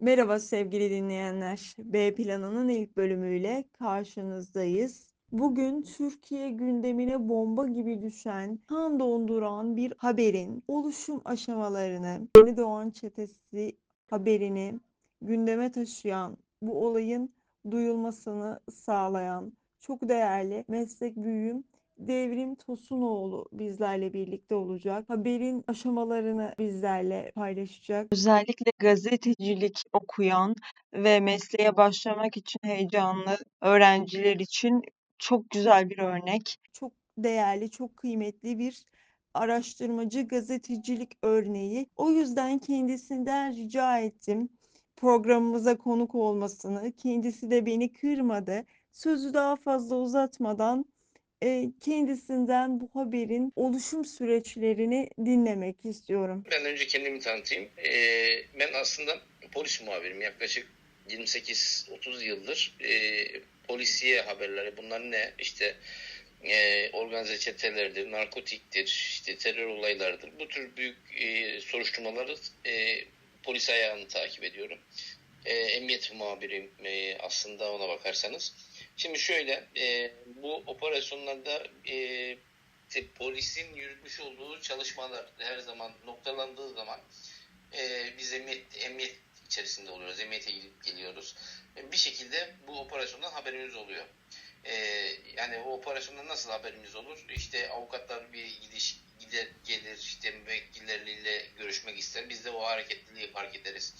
Merhaba sevgili dinleyenler. B planının ilk bölümüyle karşınızdayız. Bugün Türkiye gündemine bomba gibi düşen, kan donduran bir haberin oluşum aşamalarını, Yeni Doğan Çetesi haberini gündeme taşıyan, bu olayın duyulmasını sağlayan çok değerli meslek büyüğüm Devrim Tosunoğlu bizlerle birlikte olacak. Haberin aşamalarını bizlerle paylaşacak. Özellikle gazetecilik okuyan ve mesleğe başlamak için heyecanlı öğrenciler için çok güzel bir örnek. Çok değerli, çok kıymetli bir araştırmacı gazetecilik örneği. O yüzden kendisinden rica ettim programımıza konuk olmasını. Kendisi de beni kırmadı. Sözü daha fazla uzatmadan e, kendisinden bu haberin oluşum süreçlerini dinlemek istiyorum. Ben önce kendimi tanıtayım. Ee, ben aslında polis muhabirim. Yaklaşık 28-30 yıldır e, polisiye haberleri. Bunlar ne? İşte e, organize çetelerdir, narkotiktir, işte terör olaylarıdır. Bu tür büyük e, soruşturmaları e, polis ayağını takip ediyorum. E, emniyet muhabiriyim e, aslında ona bakarsanız. Şimdi şöyle, e, bu operasyonlarda e, işte polisin yürütmüş olduğu çalışmalar her zaman noktalandığı zaman e, biz emniyet, emniyet içerisinde oluyoruz, emniyete gidip geliyoruz. E, bir şekilde bu operasyondan haberimiz oluyor. E, yani o operasyondan nasıl haberimiz olur? İşte avukatlar bir gidiş gider gelir, işte müvekkilleriyle görüşmek ister. Biz de o hareketliliği fark ederiz.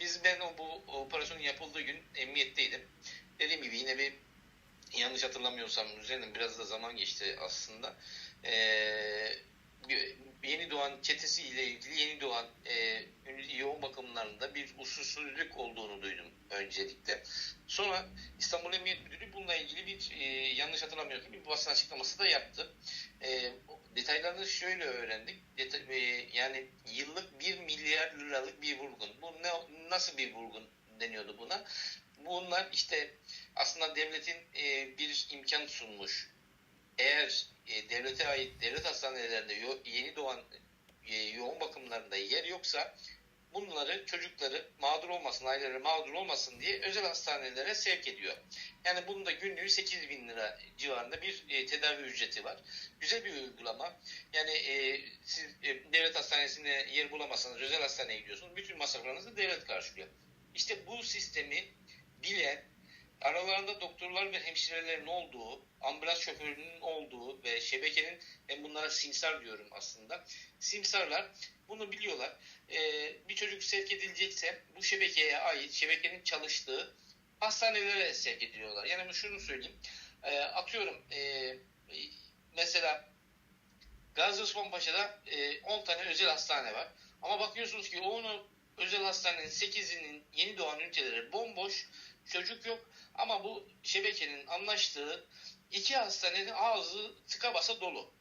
Biz ben o bu operasyonun yapıldığı gün emniyetteydim. Dediğim gibi yine bir yanlış hatırlamıyorsam üzerinden biraz da zaman geçti aslında. Ee, yeni doğan çetesi ile ilgili yeni doğan e, yoğun bakımlarında bir usulsüzlük olduğunu duydum öncelikle. Sonra İstanbul Emniyet Müdürü bununla ilgili bir e, yanlış hatırlamıyorsam bir basın açıklaması da yaptı. E, detaylarını şöyle öğrendik. Deta e, yani yıllık 1 milyar liralık bir vurgun. Bu ne, nasıl bir vurgun deniyordu buna? Bunlar işte aslında devletin e, bir imkan sunmuş. Eğer e, devlete ait devlet hastanelerinde yo, yeni doğan e, yoğun bakımlarında yer yoksa bunları çocukları mağdur olmasın, aileleri mağdur olmasın diye özel hastanelere sevk ediyor. Yani bunun da günlüğü 8 bin lira civarında bir e, tedavi ücreti var. Güzel bir uygulama. Yani e, siz e, devlet hastanesinde yer bulamazsanız özel hastaneye gidiyorsunuz. Bütün masraflarınızı devlet karşılıyor. İşte bu sistemi bilen, aralarında doktorlar ve hemşirelerin olduğu, ambulans şoförünün olduğu ve şebekenin, ben bunlara simsar diyorum aslında, simsarlar bunu biliyorlar. Ee, bir çocuk sevk edilecekse bu şebekeye ait, şebekenin çalıştığı hastanelere sevk ediyorlar. Yani şunu söyleyeyim, e, atıyorum e, mesela Gazi Osman Paşa'da e, 10 tane özel hastane var. Ama bakıyorsunuz ki onu özel hastanenin 8'inin yeni doğan üniteleri bomboş, çocuk yok. Ama bu şebekenin anlaştığı iki hastanenin ağzı tıka basa dolu.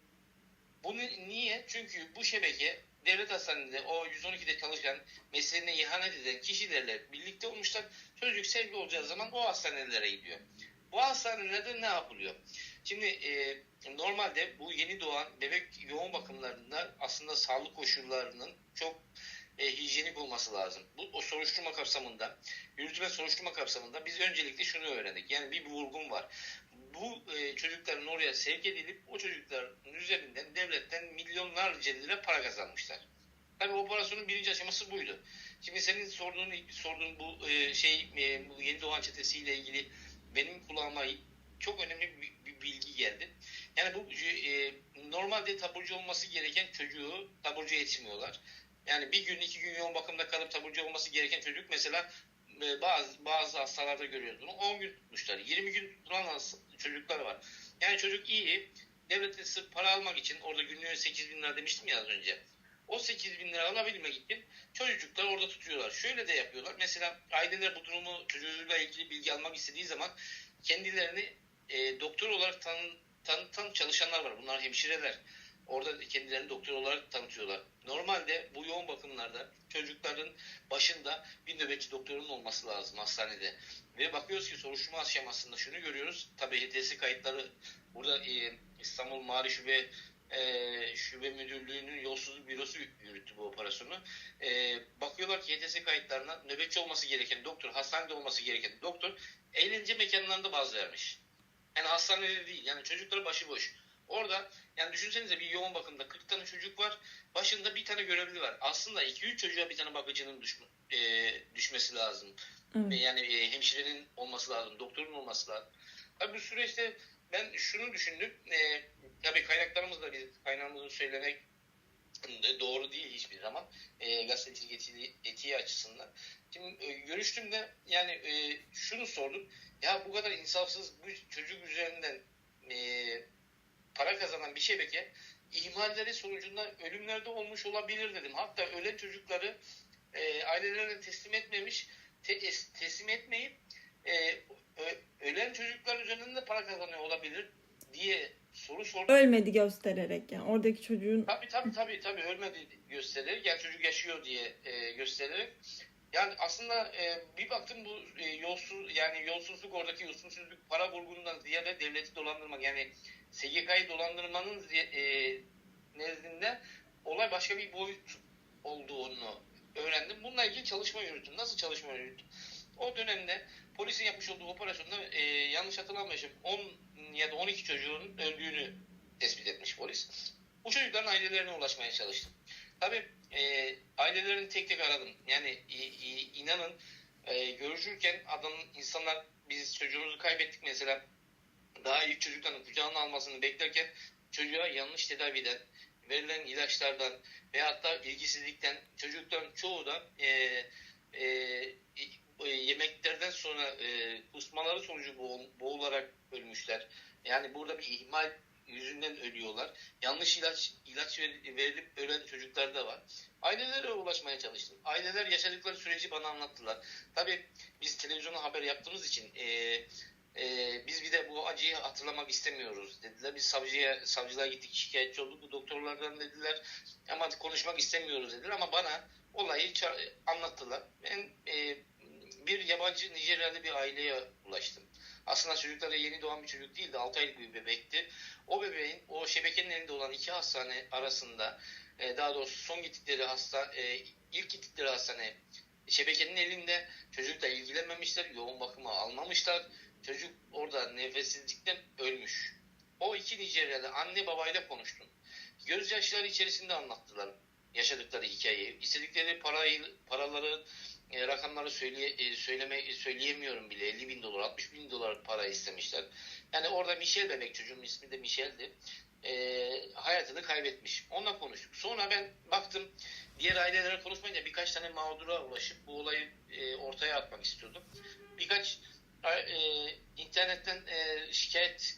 Bunu niye? Çünkü bu şebeke devlet hastanede o 112'de çalışan mesleğine ihanet eden kişilerle birlikte olmuşlar. Çocuk sevgi olacağı zaman o hastanelere gidiyor. Bu hastanelerde ne yapılıyor? Şimdi e, normalde bu yeni doğan bebek yoğun bakımlarında aslında sağlık koşullarının çok e, hijyenik olması lazım. Bu o soruşturma kapsamında, yürütme soruşturma kapsamında biz öncelikle şunu öğrendik. Yani bir vurgun var. Bu e, çocukların oraya sevk edilip o çocukların üzerinden devletten milyonlarca lira para kazanmışlar. Tabii operasyonun birinci aşaması buydu. Şimdi senin sorduğun sorduğun bu e, şey e, bu yeni doğan çetesiyle ilgili benim kulağıma çok önemli bir, bir bilgi geldi. Yani bu e, normalde taburcu olması gereken çocuğu taburcu etmiyorlar. Yani bir gün iki gün yoğun bakımda kalıp taburcu olması gereken çocuk mesela e, bazı bazı hastalarda görüyoruz bunu. 10 gün tutmuşlar. 20 gün duran çocuklar var. Yani çocuk iyi. Devletin sırf para almak için orada günlüğü 8 bin lira demiştim ya az önce. O 8 bin lira alabilmek için çocuklar orada tutuyorlar. Şöyle de yapıyorlar. Mesela aileler bu durumu çocuğuyla ilgili bilgi almak istediği zaman kendilerini e, doktor olarak tanı, tanıtan çalışanlar var. Bunlar hemşireler. Orada kendilerini doktor olarak tanıtıyorlar. Normalde bu yoğun bakımlarda çocukların başında bir nöbetçi doktorun olması lazım hastanede. Ve bakıyoruz ki soruşturma aşamasında şunu görüyoruz. Tabii HTS kayıtları burada e, İstanbul Mali Şube e, Şube Müdürlüğü'nün yolsuzluk bürosu yürüttü bu operasyonu. E, bakıyorlar ki YTS kayıtlarına nöbetçi olması gereken doktor, hastanede olması gereken doktor eğlence mekanlarında baz vermiş. Yani hastanede değil. Yani çocukları başıboş. Orada yani düşünsenize bir yoğun bakımda 40 tane çocuk var. Başında bir tane görevli var. Aslında 2-3 çocuğa bir tane bakıcının düşme, e, düşmesi lazım. Evet. Yani e, hemşirenin olması lazım. Doktorun olması lazım. Tabii bu süreçte ben şunu düşündüm. E, tabii kaynaklarımızla biz kaynağımızı söylemek doğru değil hiçbir zaman. E, gazetecilik etiği, etiği açısından. Şimdi e, görüştüğümde yani e, şunu sordum. Ya bu kadar insafsız bu çocuk üzerinden e, para kazanan bir şebeke ihmalleri sonucunda ölümlerde olmuş olabilir dedim. Hatta ölen çocukları e, ailelerine teslim etmemiş, te- es- teslim etmeyip e, ölen çocuklar üzerinden de para kazanıyor olabilir diye soru sordum. Ölmedi göstererek yani oradaki çocuğun Tabii tabii tabii tabii ölmedi göstererek yani çocuk yaşıyor diye e, göstererek yani aslında e, bir baktım bu e, yolsuz yani yolsuzluk oradaki usulsüzlük para vurgunundan ziyade devleti dolandırmak yani SGK'yı dolandırmanın e, nezdinde olay başka bir boyut olduğunu öğrendim. Bununla ilgili çalışma yürüttüm. Nasıl çalışma yürüttüm? O dönemde polisin yapmış olduğu operasyonda e, yanlış hatırlamıyorsam 10 ya da 12 çocuğun öldüğünü tespit etmiş polis. Bu çocukların ailelerine ulaşmaya çalıştım. Tabii e, ailelerini tek tek aradım. Yani i- i- inanın e, görüşürken adam insanlar biz çocuğumuzu kaybettik mesela daha ilk çocukların kucağına almasını beklerken çocuğa yanlış tedaviden, verilen ilaçlardan ve hatta ilgisizlikten çocukların çoğu da e, e, e, yemeklerden sonra e, kusmaları sonucu boğul- boğularak ölmüşler. Yani burada bir ihmal yüzünden ölüyorlar. Yanlış ilaç ilaç ver- verilip ölen çocuklar da var. Ailelere ulaşmaya çalıştım. Aileler yaşadıkları süreci bana anlattılar. Tabii biz televizyona haber yaptığımız için e, e, biz bir de bu acıyı hatırlamak istemiyoruz dediler. Biz savcıya savcılığa gittik şikayetçi olduk. Doktorlardan dediler ama konuşmak istemiyoruz dediler ama bana olayı anlattılar. Ben e, bir yabancı Nijeryalı bir aileye ulaştım. Aslında çocukları yeni doğan bir çocuk değildi. 6 aylık bir bebekti. O bebeğin o şebekenin elinde olan iki hastane arasında e, daha doğrusu son gittikleri hasta e, ilk gittikleri hastane şebekenin elinde çocukla ilgilenmemişler. Yoğun bakıma almamışlar. Çocuk orada nefessizlikten ölmüş. O iki Nijeryalı anne babayla konuştum. Gözyaşları içerisinde anlattılar yaşadıkları hikayeyi. İstedikleri parayı, paraları, e, rakamları söyleye, e, söyleme, söyleyemiyorum bile. 50 bin dolar, 60 bin dolar para istemişler. Yani orada Michel bebek çocuğun ismi de Michel'di. E, hayatını kaybetmiş. Onunla konuştuk. Sonra ben baktım diğer ailelere konuşmayınca birkaç tane mağdura ulaşıp bu olayı e, ortaya atmak istiyordum. Birkaç e, internetten e, şikayet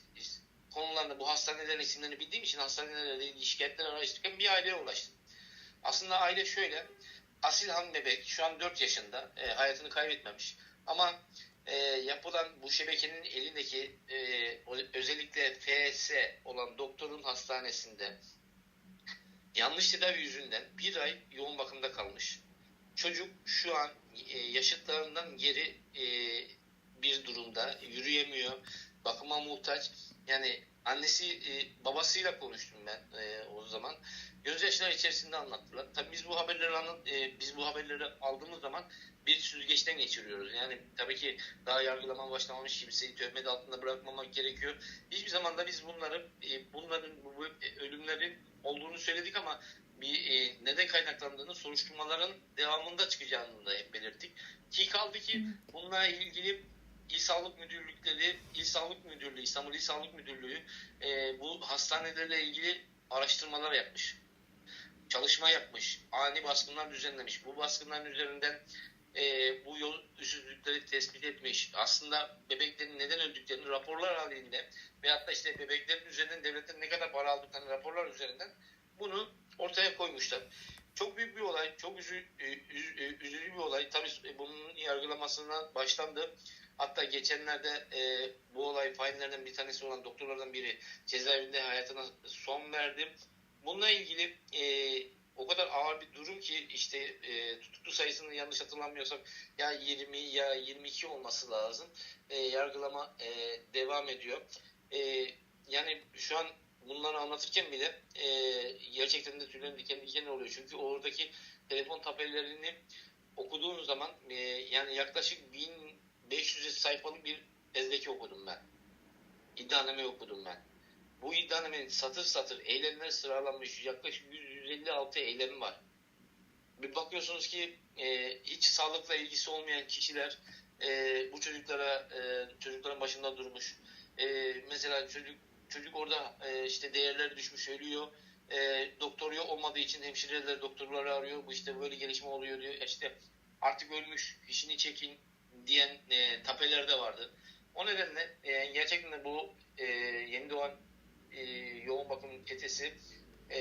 konularında bu hastanelerin isimlerini bildiğim için hastanelerle ilgili şikayetler araştırırken bir aileye ulaştım. Aslında aile şöyle. Asilhan bebek şu an 4 yaşında. e, hayatını kaybetmemiş. Ama e, yapılan bu şebekenin elindeki e, özellikle FS olan doktorun hastanesinde yanlış tedavi yüzünden bir ay yoğun bakımda kalmış. Çocuk şu an e, yaşıtlarından geri e, bir durumda yürüyemiyor, bakıma muhtaç. Yani annesi e, babasıyla konuştum ben e, o zaman. Gözyaşları içerisinde anlattılar. Tabii biz bu haberleri anlat, e, biz bu haberleri aldığımız zaman bir süzgeçten geçiriyoruz. Yani tabii ki daha yargılama başlamamış kimseyi töhmet altında bırakmamak gerekiyor. Hiçbir zaman da biz bunları e, bunların bu, bu ölümlerin olduğunu söyledik ama bir e, neden kaynaklandığını soruşturmaların devamında çıkacağını da hep belirttik. Ki kaldı ki bununla ilgili İl Sağlık Müdürlükleri, İl Sağlık Müdürlüğü, İstanbul İl Sağlık Müdürlüğü e, bu hastanelerle ilgili araştırmalar yapmış. Çalışma yapmış. Ani baskınlar düzenlemiş. Bu baskınların üzerinden e, bu yol üstsüzlükleri tespit etmiş. Aslında bebeklerin neden öldüklerini raporlar halinde veyahut da işte bebeklerin üzerinden devletten ne kadar para aldıklarını raporlar üzerinden bunu ortaya koymuşlar. Çok büyük bir olay, çok üzü, e, üz- e, üzücü bir olay. Tabii bunun yargılamasına başlandı. Hatta geçenlerde e, bu olay faillerden bir tanesi olan doktorlardan biri cezaevinde hayatına son verdi. Bununla ilgili e, o kadar ağır bir durum ki işte e, tutuklu sayısını yanlış hatırlamıyorsam ya 20 ya 22 olması lazım. E, yargılama e, devam ediyor. E, yani şu an bunları anlatırken bile e, gerçekten de tüylerim diken diken oluyor. Çünkü oradaki telefon tabellerini okuduğun zaman e, yani yaklaşık 1500 sayfalık bir ezdeki okudum ben. İddianame okudum ben. Bu iddianamenin satır satır eylemler sıralanmış yaklaşık 156 eylem var. Bir bakıyorsunuz ki e, hiç sağlıkla ilgisi olmayan kişiler e, bu çocuklara e, çocukların başında durmuş. E, mesela çocuk çocuk orada e, işte değerleri düşmüş ölüyor. E, doktor yok olmadığı için hemşireler doktorları arıyor. Bu işte böyle gelişme oluyor diyor. İşte artık ölmüş fişini çekin diyen e, tapeler de vardı. O nedenle e, gerçekten de bu e, yeni doğan e, yoğun bakım çetesi e,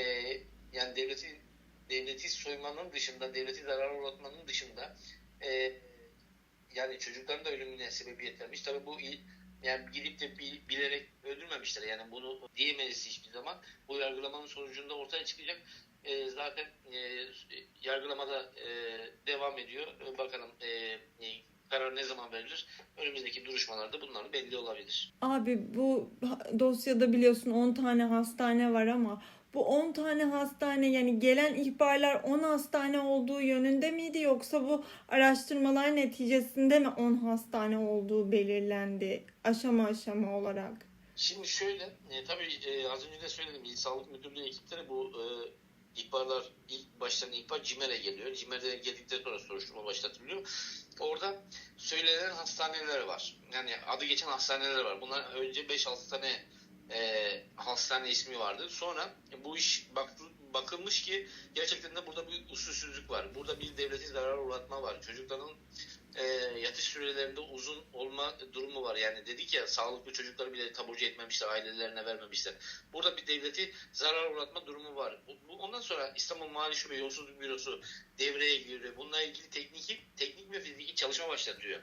yani devleti devleti soymanın dışında, devleti zarar uğratmanın dışında e, yani çocukların da ölümüne sebebiyet vermiş. Tabii bu yani gidip de bi- bilerek öldürmemişler. Yani bunu diyemeyiz hiçbir zaman. Bu yargılamanın sonucunda ortaya çıkacak. E, zaten e, yargılamada e, devam ediyor. Bakalım e, karar ne zaman verilir? Önümüzdeki duruşmalarda bunlar belli olabilir. Abi bu dosyada biliyorsun 10 tane hastane var ama bu 10 tane hastane yani gelen ihbarlar 10 hastane olduğu yönünde miydi yoksa bu araştırmalar neticesinde mi 10 hastane olduğu belirlendi aşama aşama olarak? Şimdi şöyle, e, tabii e, az önce de söyledim, İl Sağlık Müdürlüğü ekipleri bu e, ihbarlar, ilk baştan ihbar CİMER'e geliyor. CİMER'e geldikten sonra soruşturma başlatılıyor. Orada söylenen hastaneler var. Yani adı geçen hastaneler var. Bunlar önce 5-6 tane e, hastane ismi vardı. Sonra bu iş baktı, bakılmış ki gerçekten de burada bir usulsüzlük var. Burada bir devleti zarar uğratma var. Çocukların e, yatış sürelerinde uzun olma durumu var. Yani dedik ya sağlıklı çocukları bile taburcu etmemişler, ailelerine vermemişler. Burada bir devleti zarar uğratma durumu var. Bu, ondan sonra İstanbul Mali Şube Yolsuzluk Bürosu devreye giriyor. Bununla ilgili teknik, teknik ve fiziki çalışma başlatıyor.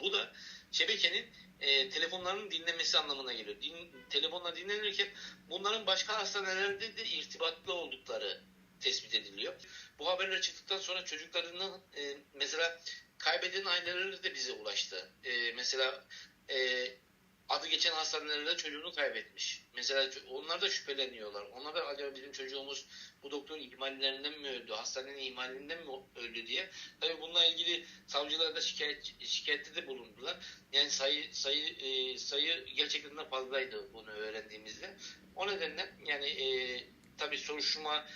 Bu da şebekenin e, telefonlarının dinlemesi anlamına geliyor. Din, telefonlar dinlenirken bunların başka hastanelerde de irtibatlı oldukları tespit ediliyor. Bu haberler çıktıktan sonra çocuklarının e, mesela kaybeden aileleri de bize ulaştı. E, mesela e, adı geçen hastanelerde çocuğunu kaybetmiş. Mesela onlar da şüpheleniyorlar. Onlar da acaba bizim çocuğumuz bu doktorun ihmallerinden mi öldü, hastanenin ihmalinden mi öldü diye. Tabii bununla ilgili savcılar da şikayet, şikayette de bulundular. Yani sayı sayı e, sayı gerçekten de fazlaydı bunu öğrendiğimizde. O nedenle yani e, tabii soruşturma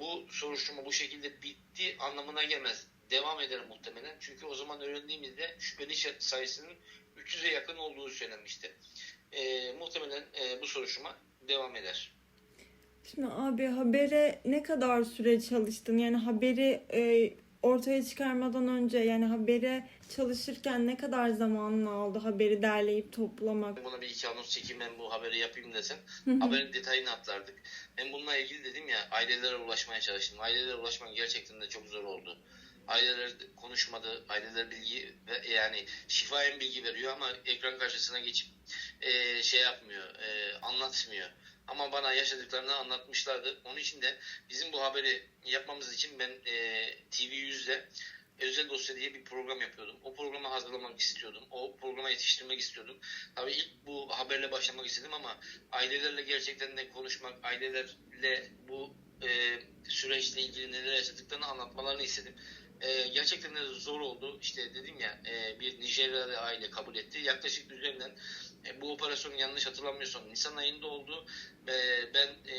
bu soruşturma bu şekilde bitti anlamına gelmez. Devam eder muhtemelen. Çünkü o zaman öğrendiğimizde şüpheli sayısının 300'e yakın olduğu söylenmişti. E, muhtemelen e, bu soruşturma devam eder. Şimdi abi habere ne kadar süre çalıştın? Yani haberi e, ortaya çıkarmadan önce yani habere çalışırken ne kadar zamanını aldı haberi derleyip toplamak? Buna bir iki anons çekeyim ben bu haberi yapayım hı. haberin detayını atlardık. Ben bununla ilgili dedim ya ailelere ulaşmaya çalıştım. Ailelere ulaşmak gerçekten de çok zor oldu. Aileler konuşmadı, aileler bilgi ve yani şifayen bilgi veriyor ama ekran karşısına geçip e, şey yapmıyor, e, anlatmıyor. Ama bana yaşadıklarını anlatmışlardı. Onun için de bizim bu haberi yapmamız için ben e, TV100'de özel dosya diye bir program yapıyordum. O programı hazırlamak istiyordum. O programa yetiştirmek istiyordum. Tabii ilk bu haberle başlamak istedim ama ailelerle gerçekten de konuşmak, ailelerle bu e, süreçle ilgili neler yaşadıklarını anlatmalarını istedim. E, gerçekten de zor oldu. İşte dedim ya e, bir Nijeryalı aile kabul etti. Yaklaşık üzerinden e, bu operasyon yanlış hatırlamıyorsam Nisan ayında oldu. E, ben e,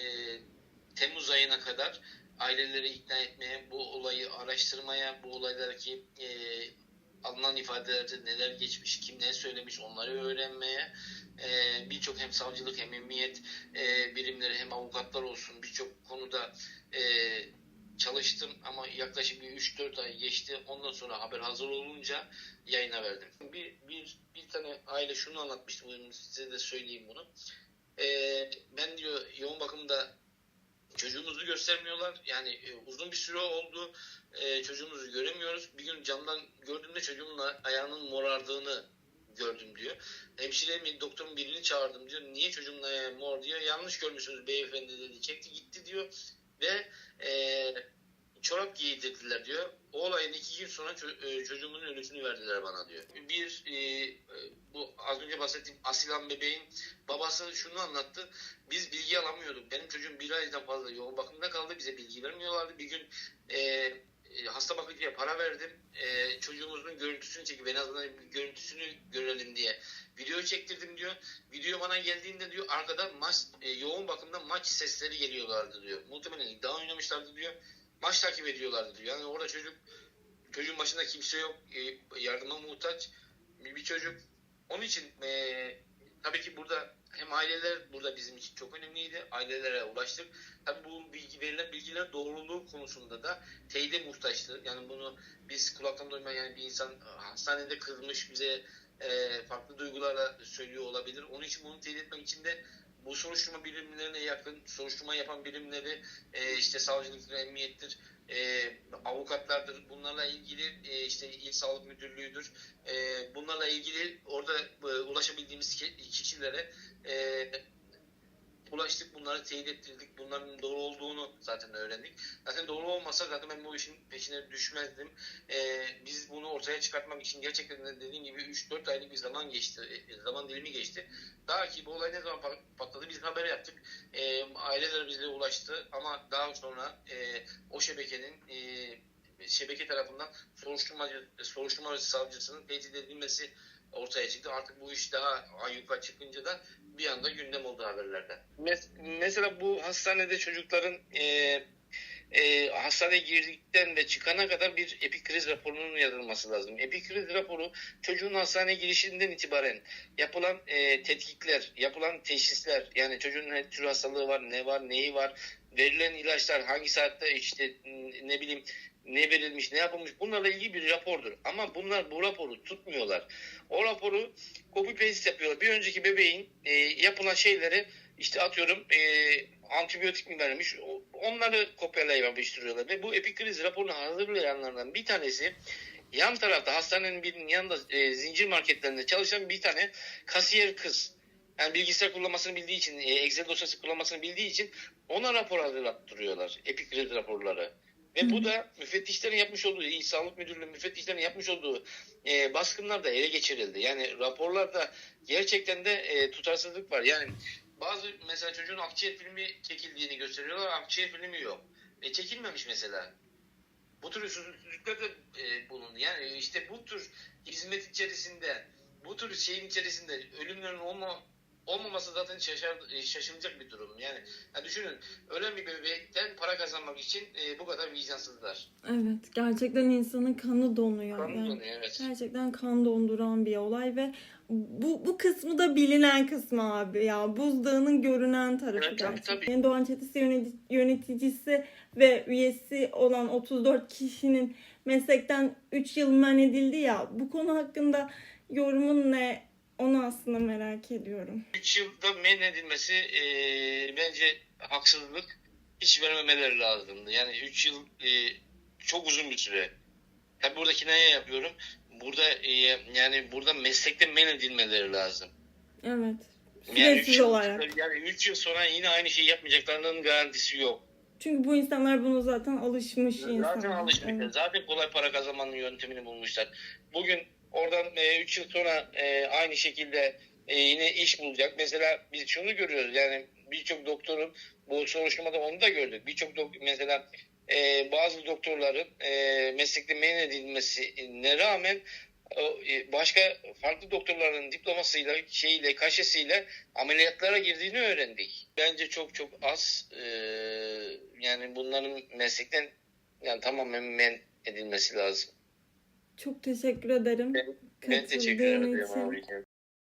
Temmuz ayına kadar aileleri ikna etmeye, bu olayı araştırmaya, bu olaylardaki e, alınan ifadelerde neler geçmiş, kim ne söylemiş onları öğrenmeye, e, birçok hem savcılık hem emniyet e, birimleri hem avukatlar olsun birçok konuda e, çalıştım ama yaklaşık bir 3-4 ay geçti. Ondan sonra haber hazır olunca yayına verdim. Bir, bir, bir tane aile şunu anlatmıştı, bugün size de söyleyeyim bunu. E, ben diyor yoğun bakımda çocuğumuzu göstermiyorlar. Yani e, uzun bir süre oldu. E, çocuğumuzu göremiyoruz. Bir gün camdan gördüğümde çocuğumun ayağının morardığını gördüm diyor. Hemşire mi doktorun birini çağırdım diyor. Niye çocuğumun ayağı mor diyor. Yanlış görmüşsünüz beyefendi dedi. Çekti gitti diyor. Ve e, çorap giydirdiler diyor. o olayın iki gün sonra e, çocuğumun ölüsünü verdiler bana diyor. Bir e, e, bu az önce bahsettiğim Asilan bebeğin babası şunu anlattı. Biz bilgi alamıyorduk. Benim çocuğum bir aydan fazla yoğun bakımda kaldı. Bize bilgi vermiyorlardı. Bir gün e, e, hasta bakıcıya para verdim. E, çocuğumuzun görüntüsünü çekip en azından görüntüsünü görelim diye video çektirdim diyor. Video bana geldiğinde diyor arkada maç e, yoğun bakımda maç sesleri geliyorlardı diyor. Muhtemelen iddia oynamışlardı diyor. Maç takip ediyorlardı diyor. Yani orada çocuk çocuğun başında kimse yok. E, yardıma muhtaç bir çocuk. Onun için e, tabii ki burada hem aileler burada bizim için çok önemliydi. Ailelere ulaştık. Tabii bu bilgi verilen bilgiler doğruluğu konusunda da teyide muhtaçtı. Yani bunu biz kulaktan duymayan yani bir insan hastanede kızmış bize e, farklı duygularla söylüyor olabilir. Onun için bunu teyit etmek için de bu soruşturma birimlerine yakın soruşturma yapan birimleri e, işte savcılıktır, emniyettir, e, avukatlardır. Bunlarla ilgili e, işte İl Sağlık Müdürlüğü'dür. E, bunlarla ilgili orada e, ulaşabildiğimiz ki- kişilere e, ulaştık. Bunları teyit ettirdik. Bunların doğru olduğunu zaten öğrendik. Zaten doğru olmasa zaten ben bu işin peşine düşmezdim. E, biz bunu ortaya çıkartmak için gerçekten de dediğim gibi 3-4 aylık bir zaman geçti. e, Zaman dilimi geçti. Daha ki bu olay ne zaman pa- patladı biz haber yaptık. E, aileler bize ulaştı ama daha sonra e, o şebekenin e, şebeke tarafından soruşturmacı, soruşturma savcısının tehdit edilmesi ortaya çıktı. Artık bu iş daha ayyuka çıkınca da bir anda gündem oldu haberlerde. mesela bu hastanede çocukların e, e, hastaneye girdikten ve çıkana kadar bir epikriz raporunun yazılması lazım. Epikriz raporu çocuğun hastaneye girişinden itibaren yapılan e, tetkikler, yapılan teşhisler, yani çocuğun ne tür hastalığı var, ne var, neyi var, verilen ilaçlar hangi saatte işte ne bileyim ne verilmiş, ne yapılmış bunlarla ilgili bir rapordur. Ama bunlar bu raporu tutmuyorlar. O raporu copy paste yapıyorlar. Bir önceki bebeğin e, yapılan şeyleri işte atıyorum e, antibiyotik mi vermiş onları kopyalayıp yapıştırıyorlar. Ve bu epikriz raporunu hazırlayanlardan bir tanesi yan tarafta hastanenin birinin yanında e, zincir marketlerinde çalışan bir tane kasiyer kız. Yani bilgisayar kullanmasını bildiği için, e, Excel dosyası kullanmasını bildiği için ona rapor hazırlattırıyorlar. Epikriz raporları. Ve bu da müfettişlerin yapmış olduğu, İl Sağlık Müdürlüğü müfettişlerin yapmış olduğu e, baskınlar da ele geçirildi. Yani raporlarda gerçekten de e, tutarsızlık var. Yani bazı mesela çocuğun akciğer filmi çekildiğini gösteriyorlar, akciğer filmi yok. E, çekilmemiş mesela. Bu tür usulsüzlükler de e, bulundu. Yani işte bu tür hizmet içerisinde, bu tür şeyin içerisinde ölümlerin olma, olmaması zaten şaşar, e, şaşılacak bir durum. Yani, yani düşünün ölen bir bebekten para kazanmak için e, bu kadar vicdansızlar. Evet, gerçekten insanın kanı donuyor. Kanı yani. donuyor, evet. Gerçekten kan donduran bir olay ve bu, bu kısmı da bilinen kısmı abi ya. Buzdağının görünen tarafı Evet, gerçekten. tabii. Yani Doğan Çetesi yöneti- yöneticisi ve üyesi olan 34 kişinin meslekten 3 yıl men edildi ya. Bu konu hakkında yorumun ne? Onu aslında merak ediyorum. 3 yılda men edilmesi e, bence haksızlık. Hiç vermemeleri lazımdı. Yani 3 yıl e, çok uzun bir süre. Tabi burada kinaya yapıyorum. Burada e, yani burada meslekte men edilmeleri lazım. Evet. Yani Süresiz üç yıl, olarak. yani 3 yıl sonra yine aynı şeyi yapmayacaklarının garantisi yok. Çünkü bu insanlar bunu zaten alışmış insanlar. Zaten alışmışlar. Evet. Zaten kolay para kazanmanın yöntemini bulmuşlar. Bugün oradan 3 yıl sonra e, aynı şekilde e, yine iş bulacak. Mesela biz şunu görüyoruz yani birçok doktorun bu soruşturmada onu da gördük. Birçok dok- mesela e, bazı doktorların e, meslekte men edilmesine rağmen e, başka farklı doktorların diplomasıyla şeyle kaşesiyle ameliyatlara girdiğini öğrendik. Bence çok çok az e, yani bunların meslekten yani tamamen men edilmesi lazım. Çok teşekkür ederim. Ben, ben teşekkür ederim için.